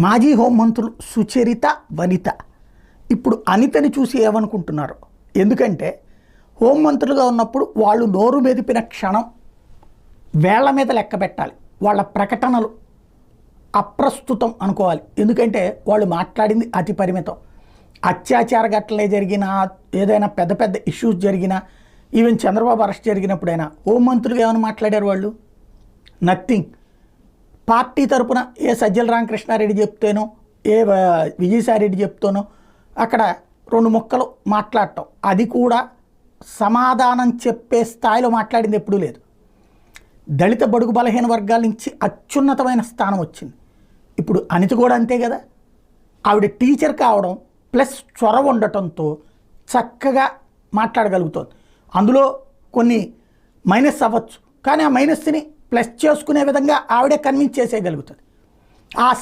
మాజీ హోంమంత్రులు సుచరిత వనిత. ఇప్పుడు అనితని చూసి ఏమనుకుంటున్నారు? ఎందుకంటే హోంమంత్రులుగా ఉన్నప్పుడు వాళ్ళు నోరు మెదిపిన క్షణం వేళ్ళ మీద లెక్క పెట్టాలి. వాళ్ళ ప్రకటనలు అప్రస్తుతం అనుకోవాలి. ఎందుకంటే వాళ్ళు మాట్లాడింది అతి పరిమితం. అత్యాచార ఘటనలే జరిగినా ఏదైనా పెద్ద పెద్ద ఇష్యూస్ జరిగినా ఈవెన్ చంద్రబాబు అరెస్ట్ జరిగినప్పుడైనా హోంమంత్రులుగా ఏమైనా మాట్లాడారు వాళ్ళు? నథింగ్. పార్టీ తరపున ఏ సజ్జల రామకృష్ణారెడ్డి చెప్తేనో ఏ విజయసాయిరెడ్డి చెప్తేనో అక్కడ రెండు ముక్కలు మాట్లాడటం. అది కూడా సమాధానం చెప్పే స్థాయిలో మాట్లాడింది ఎప్పుడూ లేదు. దళిత బడుగు బలహీన వర్గాల నుంచి అత్యున్నతమైన స్థానం వచ్చింది. ఇప్పుడు అనిత కూడా అంతే కదా. ఆవిడ టీచర్ కావడం ప్లస్ చొరవ ఉండటంతో చక్కగా మాట్లాడగలుగుతుంది. అందులో కొన్ని మైనస్ అవ్వచ్చు. కానీ ఆ మైనస్ని ప్లస్ చేసుకునే విధంగా ఆవిడే కన్విన్స్ చేసేయగలుగుతుంది. ఆ